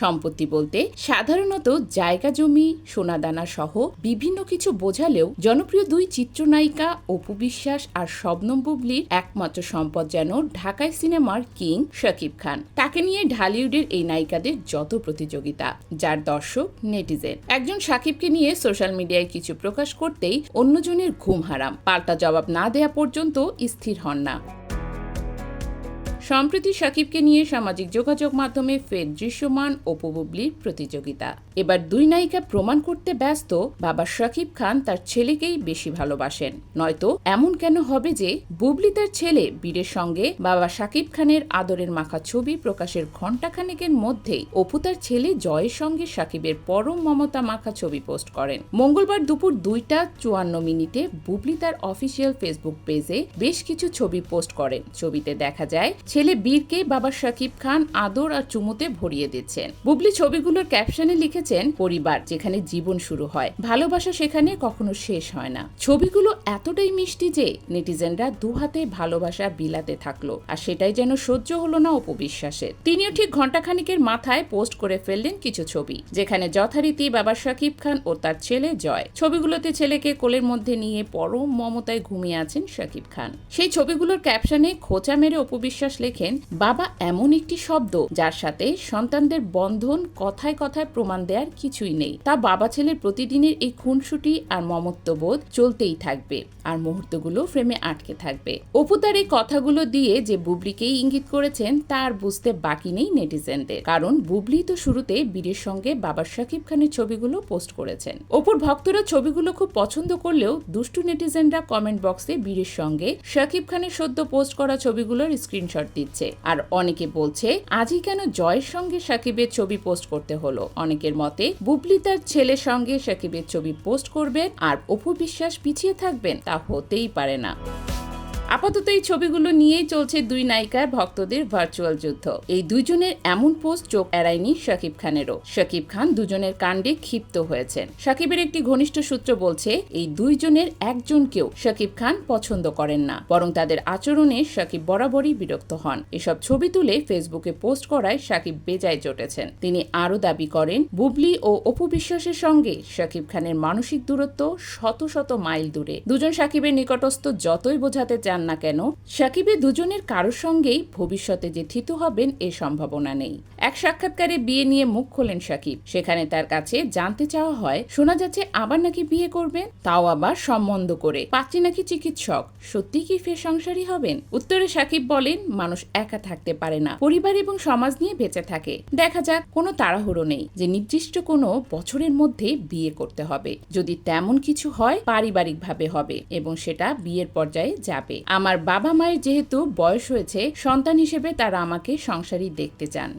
সম্পত্তি বলতে সাধারণত জায়গা জমি, সোনাদানা সহ বিভিন্ন কিছু বোঝালেও জনপ্রিয় দুই চিত্রনায়িকা অপু বিশ্বাস আর শবনম বুবলির একমাত্র সম্পদ যেন ঢাকায় সিনেমার কিং শাকিব খান। তাকে নিয়ে ঢালিউডের এই নায়িকাদের যত প্রতিযোগিতা, যার দর্শক নেটিজেন। একজন সাকিবকে নিয়ে সোশ্যাল মিডিয়ায় কিছু প্রকাশ করতেই অন্যজনের ঘুম হারাম। পাল্টা জবাব না দেয়া পর্যন্ত স্থির হন না। সম্প্রতি সাকিবকে নিয়ে সামাজিক যোগাযোগ মাধ্যমে ফের দৃশ্যমান অপু প্রতিযোগিতা। এবার দুই নায়িকা প্রমাণ করতে ব্যস্ত, বাবা শাকিব খান তার ছেলেকেই বেশি ভালোবাসেন। নয়তো এমন কেন হবে যে বুবলি তার ছেলে বীরের সঙ্গে বাবা সাকিব খানের আদরের মাখা ছবি প্রকাশের ঘণ্টাখানেকের মধ্যেই অপু তার ছেলে জয়ের সঙ্গে সাকিবের পরম মমতা মাখা ছবি পোস্ট করেন। মঙ্গলবার দুপুর দুইটা চুয়ান্ন মিনিটে বুবলি তার অফিসিয়াল ফেসবুক পেজে বেশ কিছু ছবি পোস্ট করেন। ছবিতে দেখা যায় ছেলে বীরকে বাবা শাকিব খান আদর আর চুমুতে ভরিয়ে দিচ্ছেন। বুবলি ছবিগুলোর ক্যাপশনে লিখেছেন, পরিবার, যেখানে জীবন শুরু হয়। ভালোবাসা সেখানে কখনো শেষ হয় না। ছবিগুলো এতটাই মিষ্টি যে নেটিজেনরা দুহাতে ভালোবাসা বিলাতে থাকল, আর সেটাই যেন সহ্য হলো না অপবিশ্বাসের তিনিও ঠিক ঘণ্টাখানিকের মাথায় পোস্ট করে ফেললেন কিছু ছবি, যেখানে যথারীতি বাবা শাকিব খান ও তার ছেলে জয়। ছবিগুলোতে ছেলেকে কোলের মধ্যে নিয়ে পরম মমতায় ঘুমিয়ে আছেন শাকিব খান। সেই ছবিগুলোর ক্যাপশনে খোঁচা মেরে অপবিশ্বাস লেখেন বাবা এমন একটি শব্দ যার সাথে সন্তানদের বন্ধন কথায় কথায় প্রমাণ দেওয়ার কিছুই নেই। তা বাবা ছেলের প্রতিদিনের এই খুনসুটি আর মমত্ববোধ চলতেই থাকবে আর মুহূর্তগুলো ফ্রেমে আটকে থাকবে। অপু তার এই কথাগুলো দিয়ে যে বুবলিকেই ইঙ্গিত করেছেন, তা আর বুঝতে বাকি নেই নেটিজেনদের। কারণ বুবলি তো শুরুতে বীরের সঙ্গে বাবার শাকিব খানের ছবিগুলো পোস্ট করেছেন। অপুর ভক্তরা ছবিগুলো খুব পছন্দ করলেও দুষ্টু নেটিজেনরা কমেন্ট বক্সে বীরের সঙ্গে শাকিব খানের সদ্য পোস্ট করা ছবিগুলোর স্ক্রিনশট দিচ্ছে। আর অনেকে বলছে, আজই কেন জয়ের সঙ্গে সাকিবের ছবি পোস্ট করতে হলো? অনেকের মতে, বুবলি তার ছেলের সঙ্গে সাকিবের ছবি পোস্ট করবেন আর অপু বিশ্বাস পিছিয়ে থাকবেন, তা হতেই পারে না। আপাতত এই ছবিগুলো নিয়েই চলছে দুই নায়িকার ভক্তদের ভার্চুয়াল যুদ্ধ। এই দুইজনের এমন পোস্ট চোখ এড়ায়নি শাকিব খানেরও। শাকিব খান দুজনের কাণ্ডে ক্ষিপ্ত হয়েছেন। শাকিবের একটি ঘনিষ্ঠ সূত্র বলছে, এই দুইজনের একজনকেও শাকিব খান পছন্দ করেন না, বরং তাদের আচরণে শাকিব বরাবরই বিরক্ত হন। এসব ছবি তুলে ফেসবুকে পোস্ট করায় শাকিব বেজায় চটেছেন তিনি আরও দাবি করেন, বুবলি ও অপু বিশ্বাসের সঙ্গে শাকিব খানের মানসিক দূরত্ব শত শত মাইল দূরে। দুজন শাকিবের নিকটস্থ যতই বোঝাতে চান না কেন, সাকিবের দুজনের কারোর সঙ্গেই ভবিষ্যতে যে থিতু হবেন এ সম্ভাবনা নেই। এক সাক্ষাৎকারে বিয়ে নিয়ে মুখ খোলেন সাকিব। সেখানে তার কাছে জানতে চাওয়া হয়, শোনা যাচ্ছে আবার নাকি বিয়ে করবেন, তাও আবার সম্বন্ধ করে। পাত্রী নাকি চিকিৎসক, সত্যি কি ফের সংসারী হবেন? উত্তরে সাকিব বলেন, মানুষ একা থাকতে পারে না, পরিবার এবং সমাজ নিয়ে বেঁচে থাকে। দেখা যাক, কোনো তাড়াহুড়ো নেই যে নির্দিষ্ট কোনো বছরের মধ্যে বিয়ে করতে হবে। যদি তেমন কিছু হয়, পারিবারিকভাবে হবে এবং সেটা বিয়ের পর্যায়ে যাবে। আমার বাবা মায়ের যেহেতু বয়স হয়েছে সন্তান হিসেবে তারা আমাকে সংসারী দেখতে চান।